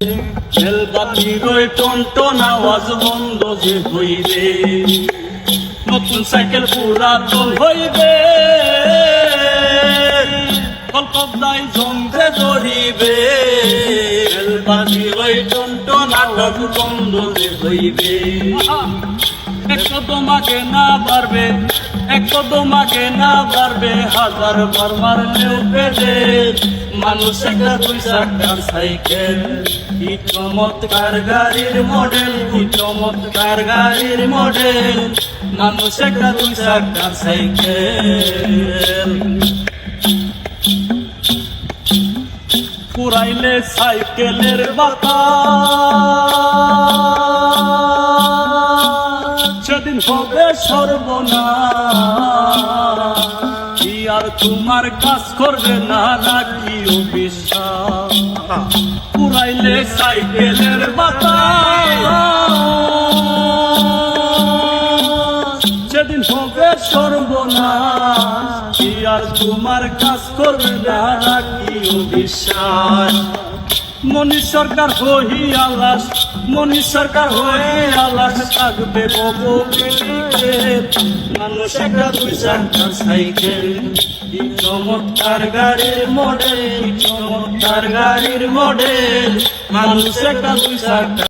রেলবাতির ওই টনটন আওয়াজ বন্ধ যে হইবে। নতুন সাইকেল পুরাতন হইবে। কলকতায় জমতে ধরিবে। রেলবাতির ওই টনটন নাটক বন্ধ যে হইবে। এক কদম আগে না পারবে এক কদম আগে না পারবে হাজার বার মারলেও পেটে মানুষ একটা দুই চাকার সাইকেল। কি চমৎকার গাড়ির মডেল, কি চমৎকার গাড়ির মডেল। মানুষ একটা দুই চাকার সাইকেল। পুরাইলে সাইকেলের বাতাস। সেদিন হবে আর তোমার কাজ করবে না নাকি অভিশাপ? পুরাইলে সাইকেলের মাথা সেদিন হবে সর্বনাশ কি আর তোমার কাজ করবে না নাকি বিশ্বাস মনি সরকার হই আলাস মনি সরকার হই আলাস থাকবে মানুষ একটা দুই চারটার সাইকেল চমৎকার গাড়ির মডেল চমৎকার গাড়ির মডেল মানুষ একটা দুই চারটা